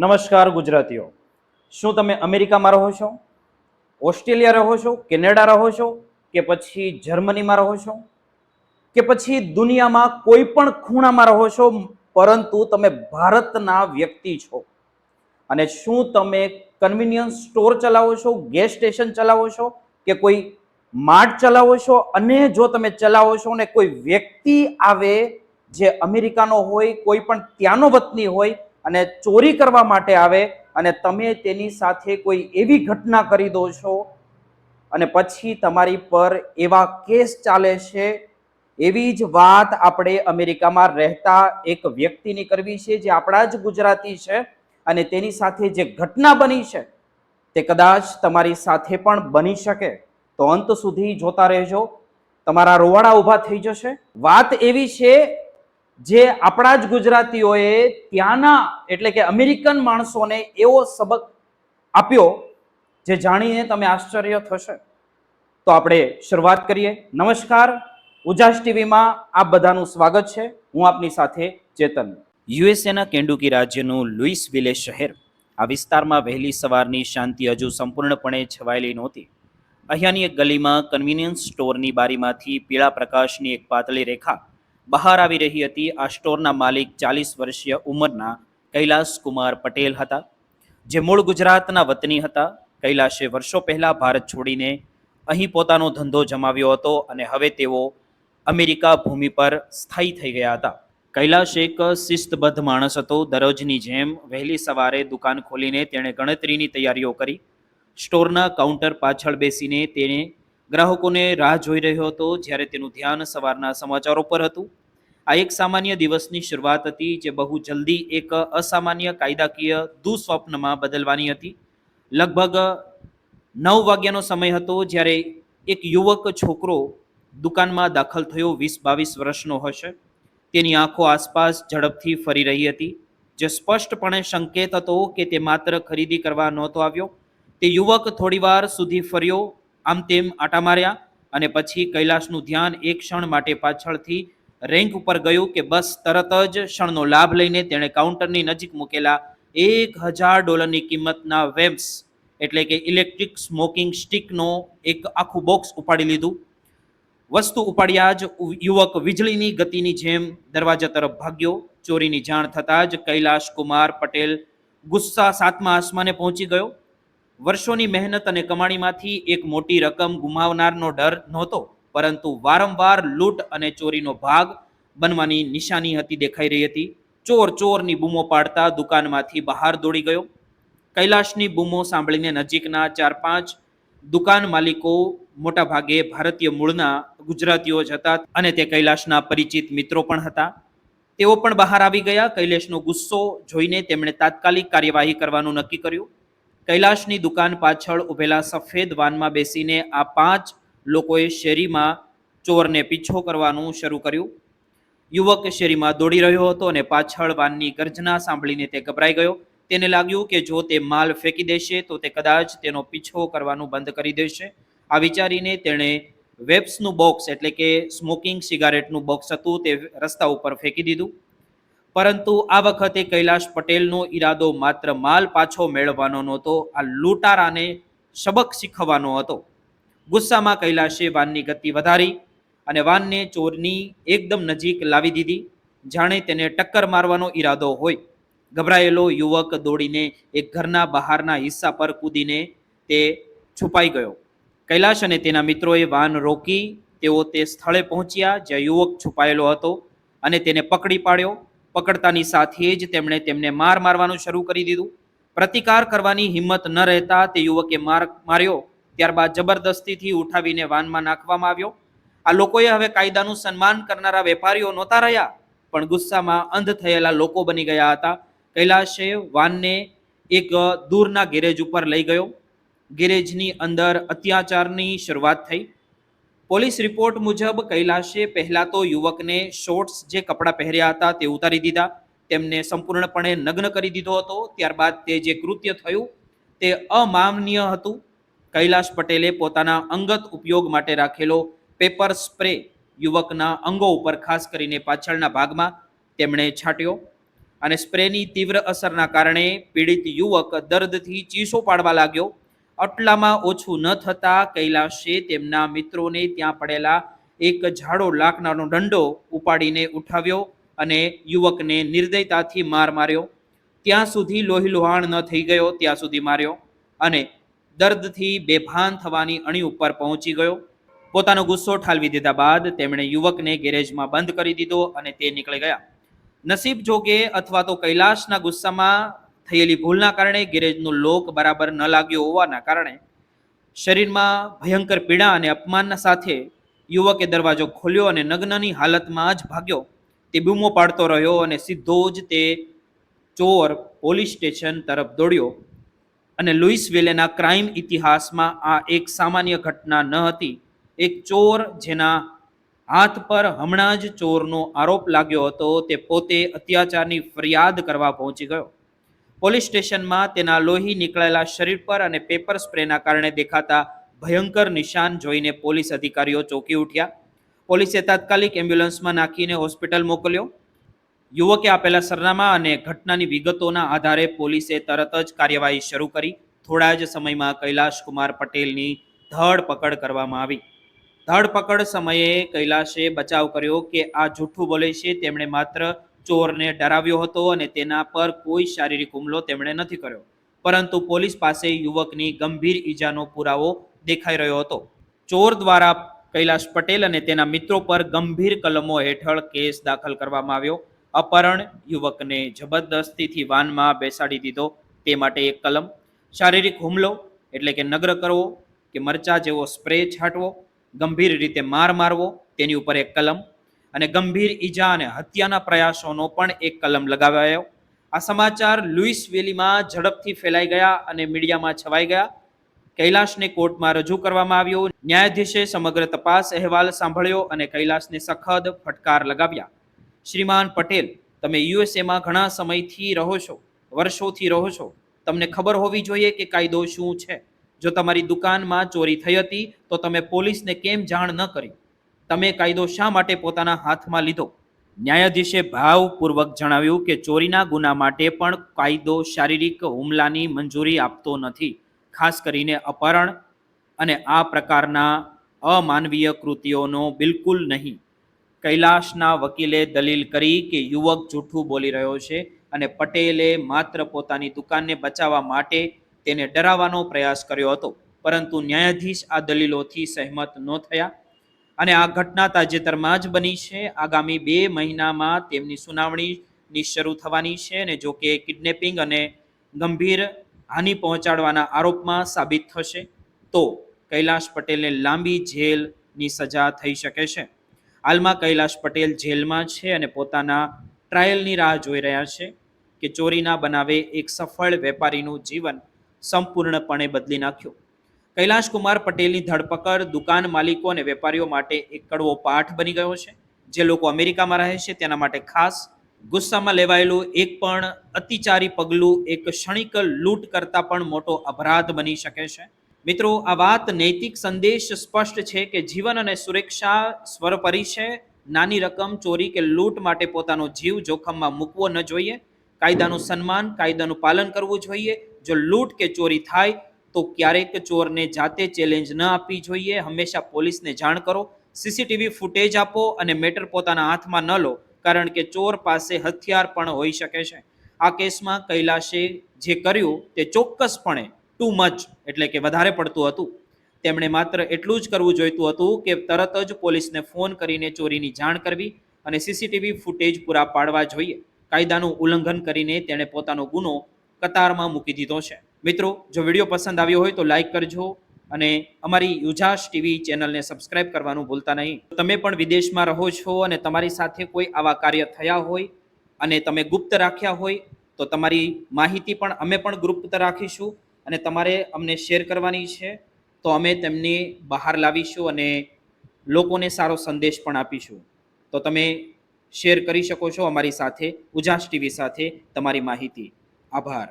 નમસ્કાર ગુજરાતીઓ. શું તમે અમેરિકામાં રહો છો? ઓસ્ટ્રેલિયા રહો છો? કેનેડા રહો છો? કે પછી જર્મનીમાં રહો છો? કે પછી દુનિયામાં કોઈ પણ ખૂણામાં રહો છો, પરંતુ તમે ભારતના વ્યક્તિ છો? અને શું તમે કન્વિનિયન્સ સ્ટોર ચલાવો છો, ગેસ સ્ટેશન ચલાવો છો, કે કોઈ માર્ટ ચલાવો છો? અને જો તમે ચલાવો છો ને કોઈ વ્યક્તિ આવે જે અમેરિકાનો હોય, કોઈ પણ ત્યાંનો વતની હોય અને ચોરી કરવા માટે આવે અને તમે તેની સાથે કોઈ એવી ઘટના કરી દો છો અને પછી તમારી પર એવા કેસ ચાલે છે? એવી જ વાત આપણે અમેરિકામાં રહેતા એક વ્યક્તિની કરવી છે જે આપણા જ ગુજરાતી છે અને તેની સાથે જે ઘટના બની છે તે કદાચ તમારી સાથે પણ બની શકે. તો અંત સુધી જોતા રહેજો. તમારા રોવાડા ઊભા થઈ જશે. વાત એવી છે જે આપણા જ ગુજરાતીઓએ ત્યાંના એટલે કે અમેરિકન માણસોને એવો સબક આપ્યો જે જાણીને તમે આશ્ચર્ય થશે. તો આપણે શરૂઆત કરીએ. નમસ્કાર. ઉજાસ ટીવીમાં આપ બધાનું સ્વાગત છે. હું આપની સાથે ચેતન. યુએસએના કેન્ડુકી રાજ્યનું લુઈસ વિલે શહેર. આ વિસ્તારમાં વહેલી સવારની શાંતિ હજુ સંપૂર્ણપણે છવાયેલી નહોતી. અહીંયાની એક ગલીમાં કન્વિનિયન્સ સ્ટોરની બારીમાંથી પીળા પ્રકાશની એક પાતળી રેખા બહાર આવી રહી હતી. આ સ્ટોરના માલિક ચાલીસ વર્ષીય ઉંમરના કૈલાસ કુમાર પટેલ હતા, જે મૂળ ગુજરાતના વતની હતા. કૈલાશે વર્ષો પહેલાં ભારત છોડીને અહીં પોતાનો ધંધો જમાવ્યો હતો અને હવે તેઓ અમેરિકા ભૂમિ પર સ્થાયી થઈ ગયા હતા. કૈલાશ એક શિસ્તબદ્ધ માણસ હતો. દરરોજની જેમ વહેલી સવારે દુકાન ખોલીને તેણે ગણતરીની તૈયારીઓ કરી. સ્ટોરના કાઉન્ટર પાછળ બેસીને તેણે ગ્રાહકોને રાહ જોઈ રહ્યો હતો જ્યારે તેનું ધ્યાન સવારના સમાચારો પર હતું. આ એક સામાન્ય દિવસની શરૂઆત હતી જે બહુ જલ્દી એક અસામાન્ય કાયદાકીય દુઃસ્વપ્નમાં બદલવાની હતી. લગભગ નવ વાગ્યાનો સમય હતો જ્યારે એક યુવક છોકરો દુકાનમાં દાખલ થયો વીસ બાવીસ વર્ષનો હશે. તેની આંખો આસપાસ ઝડપથી ફરી રહી હતી, જે સ્પષ્ટપણે સંકેત હતો કે તે માત્ર ખરીદી કરવા નહોતો આવ્યો. તે યુવક થોડીવાર સુધી ફર્યો આમ તેમ આટા માર્યા અને પછી કૈલાશનું ધ્યાન એક ક્ષણ માટે પાછળથી રેન્ક ઉપર ગયું કે બસ તરત જ ક્ષણનો લાભ લઈને તેણે કાઉન્ટરની નજીક મૂકેલા એક હજાર ડોલરની કિંમતના વેમ્સ, એટલે કે ઇલેક્ટ્રિક સ્મોકિંગ સ્ટિકનો એક આખું બોક્સ ઉપાડી લીધું. વસ્તુ ઉપાડ્યા જ યુવક વીજળીની ગતિની જેમ દરવાજા તરફ ભાગ્યો. ચોરીની જાણ થતાં જ કૈલાશ કુમાર પટેલ ગુસ્સા સાતમા આસમાને પહોંચી ગયો. વર્ષોની મહેનત અને કમાણીમાંથી એક મોટી રકમ ગુમાવનારનો ડર નહોતો, પરંતુ વારંવાર લૂંટ અને ચોરીનો ભાગ બનવાની નિશાની હતી દેખાઈ રહી હતી. ચોર ચોરની બૂમો પાડતા દુકાનમાંથી બહાર દોડી ગયો. કૈલાશની બૂમો સાંભળીને નજીકના ચાર પાંચ દુકાન માલિકો મોટાભાગે ભારતીય મૂળના ગુજરાતીઓ જ હતા અને તે કૈલાશના પરિચિત મિત્રો પણ હતા. તેઓ પણ બહાર આવી ગયા. કૈલાશનો ગુસ્સો જોઈને તેમણે તાત્કાલિક કાર્યવાહી કરવાનું નક્કી કર્યું. કૈલાશની દુકાન પાછળ ઊભેલા સફેદ વાનમાં બેસીને આ પાંચ લોકોએ શેરીમાં ચોરને પીછો કરવાનું શરૂ કર્યું. યુવક શેરીમાં દોડી રહ્યો હતો અને પાછળ વાનની ગર્જના સાંભળીને તે ગભરાઈ ગયો. તેને લાગ્યું કે જો તે માલ ફેંકી દેશે, તો તે કદાચ તેનો પીછો કરવાનું બંધ કરી દેશે. આ વિચારીને તેણે વેબ્સનું બોક્સ એટલે કે સ્મોકિંગ સિગારેટનું બોક્સ હતું તે રસ્તા ઉપર ફેંકી દીધું. પરંતુ આ વખતે કૈલાશ પટેલનો ઈરાદો માત્ર માલ પાછો મેળવવાનો નહોતો, આ લૂંટારાને સબક શીખવવાનો હતો. ગુસ્સામાં કૈલાશે વાનની ગતિ વધારી અને વાનને ચોરની એકદમ નજીક લાવી દીધી. જાણે તેને ટક્કર મારવાનો ઈરાદો હોય. ગભરાયેલો યુવક દોડીને એક ઘરના બહારના હિસ્સા પર કૂદીને તે છુપાઈ ગયો. કૈલાશ અને તેના મિત્રોએ વાન રોકી તેઓ તે સ્થળે પહોંચ્યા જ્યાં યુવક છુપાયેલો હતો અને તેને પકડી પાડ્યો. પકડતાની સાથે જ તેમણે તેમને માર મારવાનું શરૂ કરી દીધું. પ્રતિકાર કરવાની હિંમત ન રહેતા તે યુવકે માર માર્યો, ત્યારબાદ જબરદસ્તીથી ઉઠાવીને વાનમાં નાખવામાં આવ્યો. આ લોકોએ હવે કાયદાનું સન્માન કરનારા વેપારીઓ નહોતા રહ્યા, પણ ગુસ્સામાં અંધ થયેલા લોકો બની ગયા હતા. કૈલાશે વાનને એક દૂરના ગેરેજ ઉપર લઈ ગયો. ગેરેજની અંદર અત્યાચારની શરૂઆત થઈ. પોલીસ રિપોર્ટ મુજબ કૈલાશે પહેલા તો યુવકને શોર્ટ્સ જે કપડાં પહેર્યા હતા તે ઉતારી દીધા. તેમને સંપૂર્ણપણે નગ્ન કરી દીધો હતો. ત્યારબાદ તે જે કૃત્ય થયું તે અમાનનીય હતું. કૈલાશ પટેલે પોતાના અંગત ઉપયોગ માટે રાખેલો પેપર સ્પ્રે યુવકના અંગો ઉપર ખાસ કરીને પાછળના ભાગમાં તેમણે છાંટ્યો અને સ્પ્રેની તીવ્ર અસરના કારણે પીડિત યુવક દર્દથી ચીસો પાડવા લાગ્યો. આટલામાં ઓછું ન થતા કૈલાશે તેમના મિત્રોને ત્યાં પડેલા એક ઝાડો લાકડાનો દંડો ઉપાડીને ઉઠાવ્યો અને યુવકને નિર્દયતાથી માર માર્યો. ત્યાં સુધી લોહી લુહાણ ન થઈ ગયો, ત્યાં સુધી માર્યો અને દર્દથી બેભાન થવાની અણી ઉપર પહોંચી ગયો. પોતાનો ગુસ્સો ઠાલવી દીધા બાદ તેમણે યુવકને ગેરેજમાં બંધ કરી દીધો અને તે નીકળી ગયા. નસીબ જોગે અથવા તો કૈલાશના ગુસ્સામાં થયેલી ભૂલના કારણે ગેરેજનો લોક બરાબર ન લાગ્યો હોવાના કારણે શરીરમાં ભયંકર પીડા અને અપમાનના સાથે યુવકે દરવાજો ખોલ્યો અને નગ્નની હાલતમાં જ ભાગ્યો. તે બૂમો પાડતો રહ્યો અને સીધો જ તે ચોર પોલીસ સ્ટેશન તરફ દોડ્યો અને લુઈસ વેલેના ક્રાઇમ ઇતિહાસમાં આ એક સામાન્ય ઘટના ન હતી. એક ચોર જેના હાથ પર હમણાં જ ચોરનો આરોપ લાગ્યો હતો તે પોતે અત્યાચારની ફરિયાદ કરવા પહોંચી ગયો. પોલીસ સ્ટેશનમાં તેના લોહી નીકળેલા શરીર પર અને પેપર સ્પ્રેના કારણે દેખાતા ભયંકર નિશાન જોઈને પોલીસ અધિકારીઓ ચોંકી ઉઠ્યા. પોલીસે તાત્કાલિક એમ્બ્યુલન્સમાં નાખીને હોસ્પિટલ મોકલ્યો. યુવકે આપેલા સરનામા અને ઘટનાની વિગતોના આધારે પોલીસે તરત જ કાર્યવાહી શરૂ કરી. થોડા જ સમયમાં કૈલાશ કુમાર પટેલની ધરપકડ કરવામાં આવી. ધરપકડ સમયે કૈલાશે બચાવ કર્યો કે આ જૂઠું બોલે છે તેમણે માત્ર ચોરને ડરાવ્યો હતો અને તેના પર કોઈ શારીરિક હુમલો તેમણે નથી કર્યો. પરંતુ પોલીસ પાસે યુવકની ગંભીર ઈજાનો પુરાવો દેખાઈ રહ્યો હતો. ચોર દ્વારા કૈલાશ પટેલ અને તેના મિત્રો પર ગંભીર કલમો હેઠળ કેસ દાખલ કરવામાં આવ્યો. અપહરણ યુવકને જબરદસ્તીથી વાનમાં બેસાડી દીધો. તે માટે એક કલમ. શારીરિક હુમલો એટલે કે નગ્ર કરવો કે મરચા જેવો સ્પ્રે છાંટવો, ગંભીર રીતે માર મારવો, તેની ઉપર એક કલમ. અને ગંભીર ઈજા અને હત્યાના પ્રયાસોનો પણ એક કલમ લગાવાયો. આ સમાચાર લુઈસ વેલીમાં ઝડપથી ફેલાઈ ગયા અને મીડિયામાં છવાઈ ગયા. કૈલાશને કોર્ટમાં રજૂ કરવામાં આવ્યો. ન્યાયાધીશે સમગ્ર તપાસ અહેવાલ સાંભળ્યો અને કૈલાશને સખત ફટકાર લગાવ્યા. શ્રીમાન પટેલ, તમે યુએસએમાં ઘણા સમયથી રહો છો, વર્ષોથી રહો છો. તમને ખબર હોવી જોઈએ કે કાયદો શું છે? જો તમારી દુકાનમાં ચોરી થઈ હતી, તો તમે પોલીસને કેમ જાણ ન કરી? તમે કાયદો શા માટે પોતાના હાથમાં લીધો? ન્યાયાધીશે ભાવપૂર્વક જણાવ્યું કે ચોરીના ગુના માટે પણ કાયદો શારીરિક હુમલાની મંજૂરી આપતો નથી, ખાસ કરીને અપહરણ અને આ પ્રકારના અમાનવીય કૃતિઓનો બિલકુલ નહીં. કૈલાશના વકીલે દલીલ કરી કે યુવક જૂઠું બોલી રહ્યો છે અને પટેલે માત્ર પોતાની દુકાનને બચાવવા માટે તેને ડરાવવાનો પ્રયાસ કર્યો હતો, પરંતુ ન્યાયાધીશ આ દલીલોથી સહેમત ન થયા. અને આ ઘટના તાજેતરમાં જ બની છે. આગામી બે મહિનામાં તેમની સુનાવણીની શરૂ થવાની છે અને જો કે કિડનેપિંગ અને ગંભીર હાનિ પહોંચાડવાના આરોપમાં સાબિત થશે તો કૈલાશ પટેલને લાંબી જેલની સજા થઈ શકે છે. હાલમાં કૈલાશ પટેલ જેલમાં છે અને પોતાના ટ્રાયલની રાહ જોઈ રહ્યા છે કે ચોરીના બનાવે એક સફળ વેપારીનું જીવન સંપૂર્ણપણે બદલી નાખ્યું. કૈલાશ કુમાર પટેલની ધરપકડ દુકાન માલિકો અને વેપારીઓ માટે એક કડવો પાઠ બની ગયો છે. જે લોકો અમેરિકામાં રહે છે, તેના માટે ખાસ ગુસ્સામાં લેવાયેલું એક પણ અતિચારી પગલું, એક ક્ષણિક લૂંટ કરતાં પણ મોટો અપરાધ બની શકે છે. મિત્રો, આ વાત નૈતિક સંદેશ સ્પષ્ટ છે કે જીવન અને સુરક્ષા સ્વરપરી છે. નાની રકમ, ચોરી કે લૂંટ માટે પોતાનો જીવ જોખમમાં મૂકવો ન જોઈએ. કાયદાનું સન્માન, કાયદાનું પાલન કરવું જોઈએ. જો લૂંટ કે ચોરી થાય તો ક્યારેક ચોરને જાતે ચેલેન્જ ન આપવી જોઈએ. હંમેશા પોલીસને જાણ કરો. સીસીટીવી ફૂટેજ આપો અને મેટર પોતાના હાથમાં ન લો, કારણ કે ચોર પાસે હથિયાર પણ હોઈ શકે છે. આ કેસમાં કૈલાશે જે કર્યું તે ચોક્કસપણે ટુ મચ એટલે કે વધારે પડતું હતું. તેમણે માત્ર એટલું જ કરવું જોઈતું હતું કે તરત જ પોલીસને ફોન કરીને ચોરીની જાણ કરવી અને સીસીટીવી ફૂટેજ પૂરા પાડવા જોઈએ. કાયદાનું ઉલ્લંઘન કરીને તેણે પોતાનો ગુનો કતારમાં મૂકી દીધો છે. મિત્રો, જો વીડિયો પસંદ આવ્યો હોય તો લાઈક કરજો અને અમારી યુજાશ ટીવી ચેનલને સબસ્ક્રાઇબ કરવાનું ભૂલતા નહીં. તમે પણ વિદેશમાં રહો છો અને તમારી સાથે કોઈ આવા કાર્ય થયા હોય અને તમે ગુપ્ત રાખ્યા હોય, તો તમારી માહિતી પણ અમે પણ ગુપ્ત રાખીશું અને તમારે અમને શેર કરવાની છે, તો અમે તેમને બહાર લાવીશું અને લોકોને સારો સંદેશ પણ આપીશું. તો તમે શેર કરી શકો છો અમારી સાથે ઉજાસ ટીવી સાથે તમારી માહિતી. આભાર.